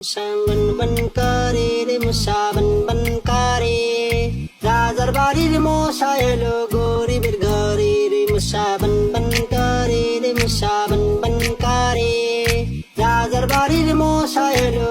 সাবন বন করে রে মুসাবন বন করে রাজার বাড়ির মশা এলো গরিবের ঘরে রে মুসাবন বন করে রে মুসাবন বন করে রাজার বাড়ির মশা এলো